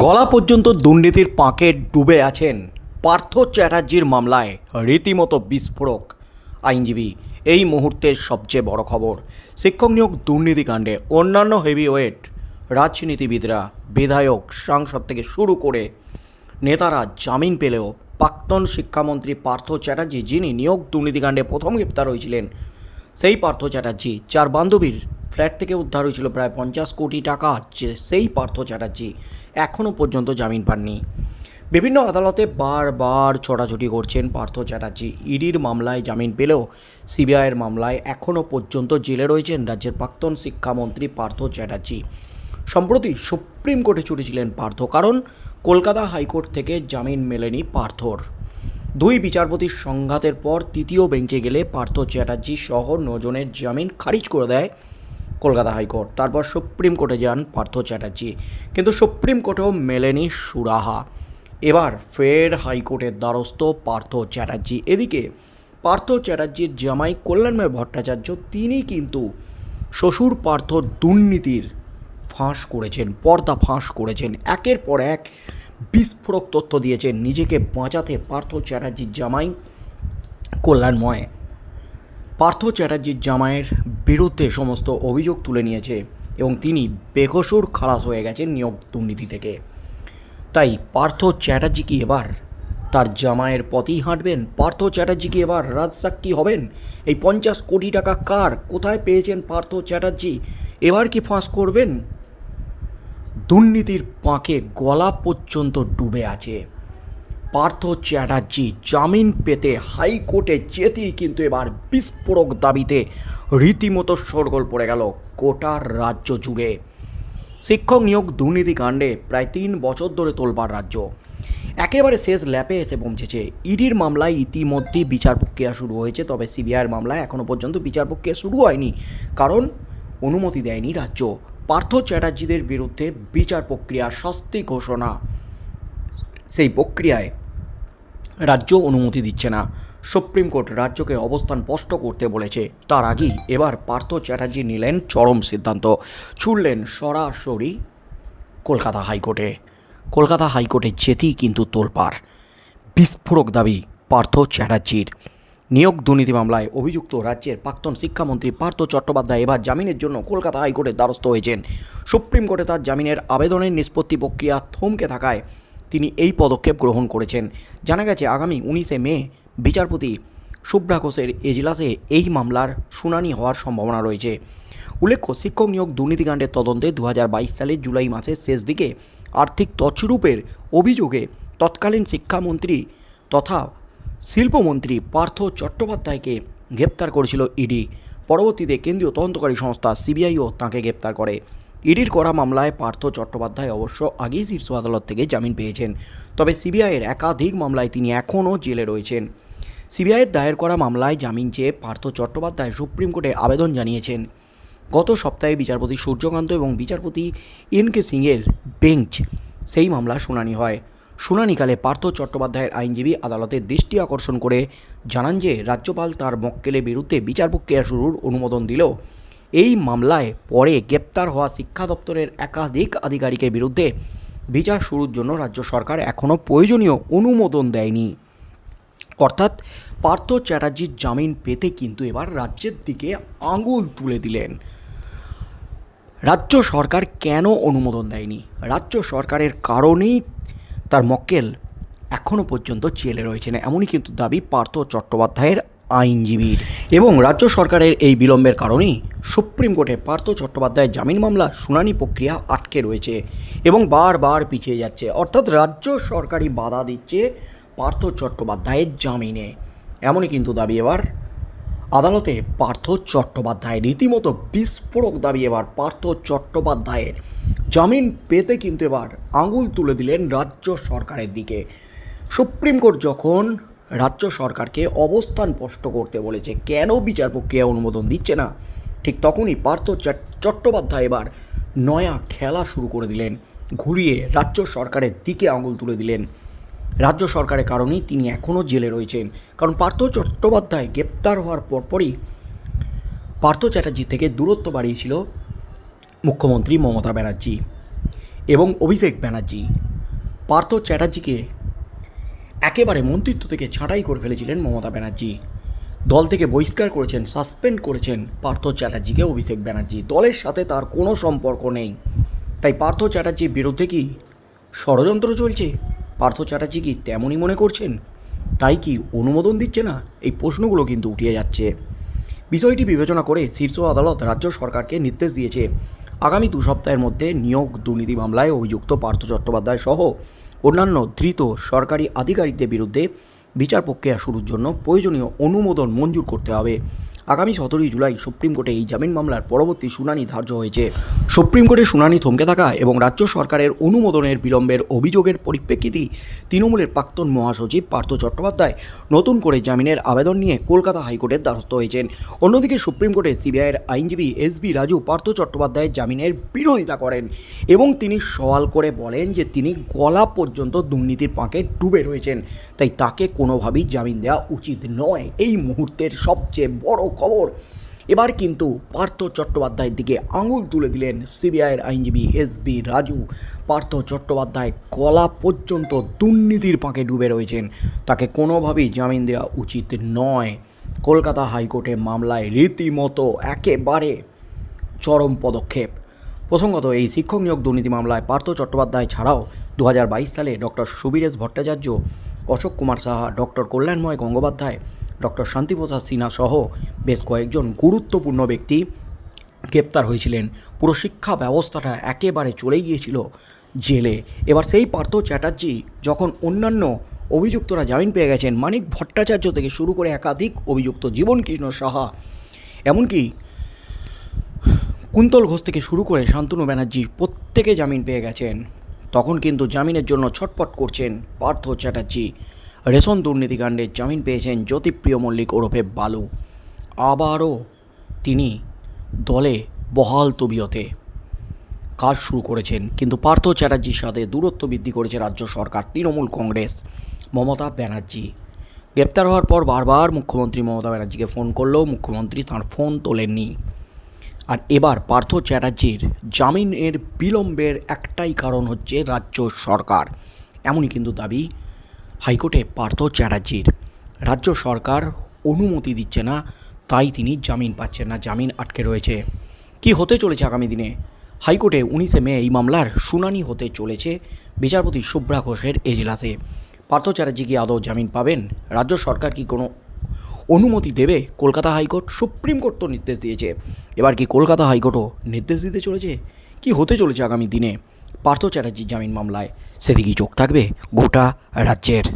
গলা পর্যন্ত দুর্নীতির পাঁকে ডুবে আছেন পার্থ চ্যাটার্জির মামলায় রীতিমতো বিস্ফোরক। আইনজীবী, এই মুহূর্তের সবচেয়ে বড় খবর, শিক্ষক নিয়োগ দুর্নীতিকাণ্ডে অন্যান্য হেভিওয়েট রাজনীতিবিদরা, বিধায়ক, সাংসদ থেকে শুরু করে নেতারা জামিন পেলেও প্রাক্তন শিক্ষামন্ত্রী পার্থ চ্যাটার্জি, যিনি নিয়োগ দুর্নীতিকাণ্ডে প্রথম গ্রেপ্তার হয়েছিলেন, সেই পার্থ চ্যাটার্জি, চার বান্ধবীর ফ্ল্যাট থেকে উদ্ধার হয়েছিল প্রায় পঞ্চাশ কোটি টাকা সেই পার্থ চ্যাটার্জি এখনও পর্যন্ত জামিন পাননি। বিভিন্ন আদালতে বারবার ছোটাছুটি করছেন পার্থ চ্যাটার্জি। ইডির মামলায় জামিন পেলেও সিবিআইয়ের মামলায় এখনও পর্যন্ত জেলে রয়েছেন রাজ্যের প্রাক্তন শিক্ষামন্ত্রী পার্থ চ্যাটার্জি। সম্প্রতি সুপ্রিম কোর্টে ছুটেছিলেন পার্থ, কারণ কলকাতা হাইকোর্ট থেকে জামিন মেলেনি পার্থর। দুই বিচারপতির সংঘাতের পর তৃতীয় বেঞ্চে গেলে পার্থ চ্যাটার্জি সহ নজনের জামিন খারিজ করে দেয় কলকাতা হাইকোর্ট। তারপর সুপ্রিম কোর্টে যান পার্থ চ্যাটার্জি। কিন্তু সুপ্রিম কোর্টেও মেলেনি সুরাহা। এবার ফের হাইকোর্টের দ্বারস্থ পার্থ চ্যাটার্জি। এদিকে পার্থ চ্যাটার্জির জামাই কল্যাণময় ভট্টাচার্য তিনি কিন্তু শ্বশুর পার্থ দুর্নীতির ফাঁস করেছেন, পর্দা ফাঁস করেছেন। একের পর এক বিস্ফোরক তথ্য দিয়েছেন নিজেকে বাঁচাতে পার্থ চ্যাটার্জির জামাই কল্যাণময়। পার্থ চ্যাটার্জির জামাইয়ের বিরুদ্ধে সমস্ত অভিযোগ তুলে নিয়েছে এবং তিনি বেকসুর খালাস হয়ে গেছেন নিয়োগ দুর্নীতি থেকে। তাই পার্থ চ্যাটার্জি কি এবার তার জামাইয়ের পথেই হাঁটবেন? পার্থ চ্যাটার্জি কি এবার রাজসাক্ষী হবেন? এই পঞ্চাশ কোটি টাকা কার? কোথায় পেয়েছেন পার্থ চ্যাটার্জি? এবার কি ফাঁস করবেন? দুর্নীতির পাঁকে গলা পর্যন্ত ডুবে আছে। পার্থ চ্যাটার্জি জামিন পেতে হাইকোর্টে যেতেই কিন্তু এবার বিস্ফোরক দাবিতে রীতিমতো সরগোল পড়ে গেল গোটার রাজ্য জুড়ে। শিক্ষক নিয়োগ দুর্নীতিকাণ্ডে প্রায় তিন বছর ধরে তোলবার রাজ্য। একেবারে শেষ ল্যাপে এসে পৌঁছেছে। ইডির মামলায় ইতিমধ্যেই বিচার প্রক্রিয়া শুরু হয়েছে, তবে সিবিআইয়ের মামলায় এখনও পর্যন্ত বিচার প্রক্রিয়া শুরু হয়নি, কারণ অনুমতি দেয়নি রাজ্য। পার্থ চ্যাটার্জিদের বিরুদ্ধে বিচার প্রক্রিয়া শাস্তি ঘোষণা। সেই প্রক্রিয়ায় রাজ্য অনুমতি দিচ্ছে না। সুপ্রিম কোর্ট রাজ্যকে অবস্থান স্পষ্ট করতে বলেছে। তার আগেই এবার পার্থ চ্যাটার্জি নিলেন চরম সিদ্ধান্ত। ছুড়লেন সরাসরি কলকাতা হাইকোর্টে। কলকাতা হাইকোর্টে যেতেই কিন্তু তোলপাড়। বিস্ফোরক দাবি পার্থ চ্যাটার্জির। নিয়োগ দুর্নীতি মামলায় অভিযুক্ত রাজ্যের প্রাক্তন শিক্ষামন্ত্রী পার্থ চট্টোপাধ্যায় এবার জামিনের জন্য কলকাতা হাইকোর্টের দ্বারস্থ হয়েছেন। সুপ্রিম কোর্টে তার জামিনের আবেদনের নিষ্পত্তি প্রক্রিয়া থমকে থাকায় তিনি এই পদক্ষেপ গ্রহণ করেছেন। জানা গেছে, আগামী উনিশে মে বিচারপতি শুভ্রা ঘোষের এজলাসে এই মামলার শুনানি হওয়ার সম্ভাবনা রয়েছে। উল্লেখ্য, শিক্ষক নিয়োগ দুর্নীতিকাণ্ডের তদন্তে দু হাজার বাইশ সালের জুলাই মাসের শেষ দিকে আর্থিক তছরূপের অভিযোগে তৎকালীন শিক্ষামন্ত্রী তথা শিল্পমন্ত্রী পার্থ চট্টোপাধ্যায়কে গ্রেপ্তার করেছিল ইডি। পরবর্তীতে কেন্দ্রীয় তদন্তকারী সংস্থা সিবিআইও তাঁকে গ্রেপ্তার করে। ইডির করা মামলায় পার্থ চট্টোপাধ্যায় অবশ্য আগেই শীর্ষ আদালত থেকে জামিন পেয়েছেন। তবে সিবিআইয়ের একাধিক মামলায় তিনি এখনও জেলে রয়েছেন। সিবিআইয়ের দায়ের করা মামলায় জামিন চেয়ে পার্থ চট্টোপাধ্যায় সুপ্রিম কোর্টে আবেদন জানিয়েছেন। গত সপ্তাহে বিচারপতি সূর্যকান্ত এবং বিচারপতি এন কে সিংয়ের বেঞ্চ সেই মামলা শুনানি হয়। শুনানিকালে পার্থ চট্টোপাধ্যায়ের আইনজীবী আদালতের দৃষ্টি আকর্ষণ করে জানান যে, রাজ্যপাল তার মক্কেলের বিরুদ্ধে বিচার প্রক্রিয়া শুরুর অনুমোদন দিলেও এই মামলায় পরে গ্রেপ্তার হওয়া শিক্ষা দপ্তরের একাধিক আধিকারিকের বিরুদ্ধে বিচার শুরুর জন্য রাজ্য সরকার এখনও প্রয়োজনীয় অনুমোদন দেয়নি। অর্থাৎ পার্থ চ্যাটার্জির জামিন পেতে কিন্তু এবার রাজ্যের দিকে আঙুল তুলে দিলেন। রাজ্য সরকার কেন অনুমোদন দেয়নি? রাজ্য সরকারের কারণেই তার মক্কেল এখনও পর্যন্ত জেলে রয়েছেন, এমনই কিন্তু দাবি পার্থ চট্টোপাধ্যায়ের আইনজীবীর। এবং রাজ্য সরকারের এই বিলম্বের কারণেই সুপ্রিম কোর্টে পার্থ চট্টোপাধ্যায়ের জামিন মামলা শুনানি প্রক্রিয়া আটকে রয়েছে এবং বারবার পিছিয়ে যাচ্ছে। অর্থাৎ রাজ্য সরকারি বাধা দিচ্ছে পার্থ চট্টোপাধ্যায়ের জামিনে। এমনই কিন্তু দাবি এবার আদালতে পার্থ চট্টোপাধ্যায়। রীতিমতো বিস্ফোরক দাবি এবার পার্থ চট্টোপাধ্যায়ের। জামিন পেতে কিন্তু এবার আঙুল তুলে দিলেন রাজ্য সরকারের দিকে। সুপ্রিম কোর্ট যখন রাজ্য সরকারকে অবস্থান স্পষ্ট করতে বলেছে, কেন বিচার প্রক্রিয়া অনুমোদন দিচ্ছে না? ঠিক তখনই পার্থ চট- চট্টোপাধ্যায় এবার নয়া খেলা শুরু করে দিলেন, ঘুরিয়ে রাজ্য সরকারের দিকে আঙুল তুলে দিলেন। রাজ্য সরকারের কারণেই তিনি এখনও জেলে রয়েছেন, কারণ পার্থ চট্টোপাধ্যায় গ্রেপ্তার হওয়ার পরপরই পার্থ চ্যাটার্জি থেকে দূরত্ব বাড়িয়েছিল মুখ্যমন্ত্রী মমতা ব্যানার্জি এবং অভিষেক ব্যানার্জি। পার্থ চ্যাটার্জিকে একেবারে মন্ত্রিত্ব থেকে ছাঁটাই করে ফেলেছিলেন মমতা ব্যানার্জি। দল থেকে বহিষ্কার করেছেন, সাসপেন্ড করেছেন পার্থ চ্যাটার্জিকে অভিষেক ব্যানার্জি। দলের সাথে তার কোনো সম্পর্ক নেই। তাই পার্থ চ্যাটার্জির বিরুদ্ধে কি ষড়যন্ত্র চলছে? পার্থ চ্যাটার্জি কি তেমনই মনে করছেন? তাই কি অনুমোদন দিচ্ছে না? এই প্রশ্নগুলো কিন্তু উঠিয়ে যাচ্ছে। বিষয়টি বিবেচনা করে শীর্ষ আদালত রাজ্য সরকারকে নির্দেশ দিয়েছে, আগামী দু সপ্তাহের মধ্যে নিয়োগ দুর্নীতি মামলায় অভিযুক্ত পার্থ চট্টোপাধ্যায় সহ অন্যান্য ধৃত সরকারি আধিকারিকদের বিরুদ্ধে বিচার প্রক্রিয়া শুরুর জন্য প্রয়োজনীয় অনুমোদন মঞ্জুর করতে হবে। আগামী সতেরোই জুলাই সুপ্রিম কোর্টে এই জামিন মামলার পরবর্তী শুনানি ধার্য হয়েছে। সুপ্রিম কোর্টে শুনানি থমকে থাকা এবং রাজ্য সরকারের অনুমোদনের বিলম্বের অভিযোগের পরিপ্রেক্ষিতে তৃণমূলের প্রাক্তন মহাসচিব পার্থ চট্টোপাধ্যায় নতুন করে জামিনের আবেদন নিয়ে কলকাতা হাইকোর্টের দ্বারস্থ হয়েছেন। অন্যদিকে সুপ্রিম কোর্টে সিবিআইয়ের আইনজীবী এস বি রাজু পার্থ চট্টোপাধ্যায়ের জামিনের বিরোধিতা করেন এবং তিনি সওয়াল করে বলেন যে তিনি গলা পর্যন্ত দুর্নীতির পাঁকে ডুবে রয়েছেন। তাই তাকে কোনোভাবেই জামিন দেওয়া উচিত নয়। এই মুহূর্তের সবচেয়ে বড় খবর। এবার কিন্তু পার্থ চট্টোপাধ্যায়ের দিকে আঙুল তুলে দিলেন সিবিআইয়ের আইনজীবী এস বি রাজু। পার্থ চট্টোপাধ্যায় গলা পর্যন্ত দুর্নীতির পাঁকে ডুবে রয়েছেন। তাকে কোনোভাবেই জামিন দেওয়া উচিত নয়। কলকাতা হাইকোর্টে মামলায় রীতিমতো একেবারে চরম পদক্ষেপ। প্রসঙ্গত, এই শিক্ষক নিয়োগ দুর্নীতি মামলায় পার্থ চট্টোপাধ্যায় ছাড়াও দু হাজার বাইশ সালে doctor Subiresh Bhattacharya, Ashok Kumar Saha, doctor Kalyanmoy Gangopadhyay doctor Shantiprasad Sinha সহ বেশ কয়েকজন গুরুত্বপূর্ণ ব্যক্তি গ্রেপ্তার হয়েছিলেন। পুরো শিক্ষা ব্যবস্থাটা একেবারে চলে গিয়েছিল জেলে। এবার সেই পার্থ চ্যাটার্জি যখন অন্যান্য অভিযুক্তরা জামিন পেয়ে গেছেন, মানিক ভট্টাচার্য থেকে শুরু করে একাধিক অভিযুক্ত জীবন কৃষ্ণ সাহা, এমনকি কুন্তল ঘোষ থেকে শুরু করে শান্তনু ব্যানার্জি প্রত্যেকে জামিন পেয়ে গেছেন। তখন কিন্তু জামিনের জন্য ছটপট করছেন পার্থ চ্যাটার্জি। রেশন দুর্নীতিকাণ্ডে জামিন পেয়েছেন জ্যোতিপ্রিয় মল্লিক ওরফে বালু। আবারও তিনি দলে বহাল তবিয়তে কাজ শুরু করেছেন। কিন্তু পার্থ চ্যাটার্জির সাথে দূরত্ব বৃদ্ধি করেছে রাজ্য সরকার, তৃণমূল কংগ্রেস। মমতা ব্যানার্জি গ্রেপ্তার হওয়ার পর বারবার মুখ্যমন্ত্রী মমতা ব্যানার্জিকে ফোন করলেও মুখ্যমন্ত্রী তাঁর ফোন তোলেননি। আর এবার পার্থ চ্যাটার্জির জামিনের বিলম্বের একটাই কারণ হচ্ছে রাজ্য সরকার। এমনই কিন্তু দাবি হাইকোর্টে পার্থ চ্যাটার্জির। রাজ্য সরকার অনুমতি দিচ্ছে না, তাই তিনি জামিন পাচ্ছেন না, জামিন আটকে রয়েছে। কি হতে চলেছে আগামী দিনে? হাইকোর্টে উনিশে মে এই মামলার শুনানি হতে চলেছে বিচারপতি শুভ্রা ঘোষের এজলাসে। পার্থ চ্যাটার্জি কি আদৌ জামিন পাবেন? রাজ্য সরকার কি কোনো অনুমতি দেবে? কলকাতা হাইকোর্ট সুপ্রিম কোর্ট তো নির্দেশ দিয়েছে। এবার কি কলকাতা হাইকোর্টও নির্দেশ দিতে চলেছে? কি হতে চলেছে আগামী দিনে? পার্থ চ্যাটার্জির জামিন মামলায় সেদিকেই চোখ থাকবে গোটা রাজ্যের।